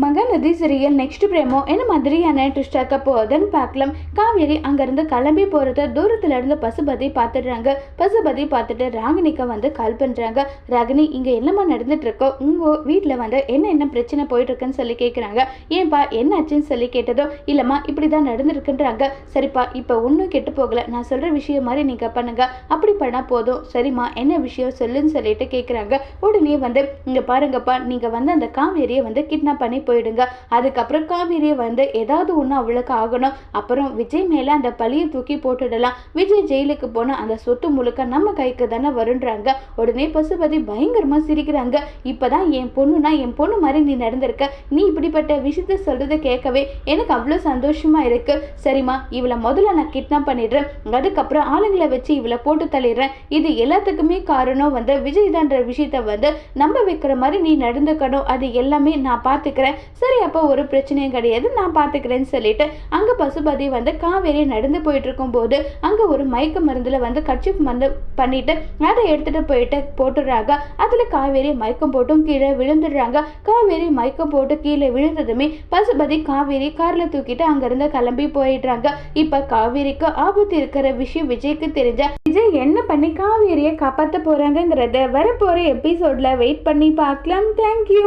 Mahanadi சிறியல் next பிரேமோ என்ன மாதிரியான ட்விஸ்டாக்க போகுதுன்னு பார்க்கலாம் காவேரி அங்கேருந்து கிளம்பி போகிறத தூரத்துல இருந்து பசுபதி பார்த்துடுறாங்க. பசுபதி பார்த்துட்டு ராகினிக்கு வந்து கால் பண்ணுறாங்க ராகினி இங்கே என்னம்மா நடந்துட்டுருக்கோ? உங்கள் வீட்டில் வந்து என்ன என்ன பிரச்சனை போயிட்டுருக்குன்னு சொல்லி கேட்குறாங்க ஏன்பா என்னாச்சுன்னு சொல்லி கேட்டதோ இல்லைம்மா இப்படி தான் நடந்துருக்குன்றாங்க சரிப்பா இப்போ ஒன்றும் கெட்டு போகலை. நான் சொல்கிற விஷயம் மாதிரி நீங்கள் பண்ணுங்க. அப்படி பண்ணால் போதும். சரிம்மா என்ன விஷயம் சொல்லுன்னு சொல்லிட்டு கேட்குறாங்க உடனே வந்து இங்கே பாருங்கப்பா நீங்கள் வந்து அந்த காவேரியை வந்து கிட்னாப் பண்ணி போயிடுங்க. அதுக்கப்புறம் காவேரியை வந்து ஏதாவது ஒன்று அவளுக்கு ஆகணும். அப்புறம் விஜய் மேலே அந்த பழியை தூக்கி போட்டுடலாம். விஜய் ஜெயிலுக்கு போனால் அந்த சொத்து முழுக்க நம்ம கைக்கு தானே வருன்றாங்க. உடனே பசுபதி பயங்கரமாக சிரிக்கிறாங்க. இப்போதான் என் பொண்ணுனா என் பொண்ணு மாதிரி நீ நடந்திருக்க. நீ இப்படிப்பட்ட விஷயத்த சொல்றதை கேட்கவே எனக்கு அவ்வளோ சந்தோஷமா இருக்கு. சரிம்மா இவளை முதல்ல நான் கிட்னாப் பண்ணிடுறேன். அதுக்கப்புறம் ஆளுங்களை வச்சு இவளை போட்டு தள்ளிடுறேன். இது எல்லாத்துக்குமே காரணம் வந்து விஜய் தான்ற விஷயத்த வந்து நம்ப வைக்கிற மாதிரி நீ நடந்துக்கணும். அது எல்லாமே நான் பார்த்துக்கிறேன். சரி அப்போ ஒரு பிரச்சனையும் கிடையாது. நான் பார்த்துக்கிறேன்னு சொல்லிட்டு அங்கே பசுபதி வந்து காவேரி நடந்து போயிட்டு இருக்கும்போது அங்கே ஒரு மயக்க மருந்தில் வந்து கட்சி மருந்து பண்ணிட்டு அதை எடுத்துகிட்டு போயிட்டு போட்டுடுறாங்க. அதில் காவேரி மயக்கம் போட்டும் கீழே விழுந்துடுறாங்க. காவேரி மயக்கம் போட்டு கீழே விழுந்ததுமே பசுபதி காவேரி காரில் தூக்கிட்டு அங்கேருந்து கிளம்பி போயிடுறாங்க. இப்போ காவேரிக்கு ஆபத்து இருக்கிற விஷயம் விஜய்க்கு தெரிஞ்ச விஜய் என்ன பண்ணி காவேரியை காப்பாற்ற போகிறாங்கங்கிறத வரப்போகிற எபிசோடில் வெயிட் பண்ணி பார்க்கலாம். தேங்க்யூ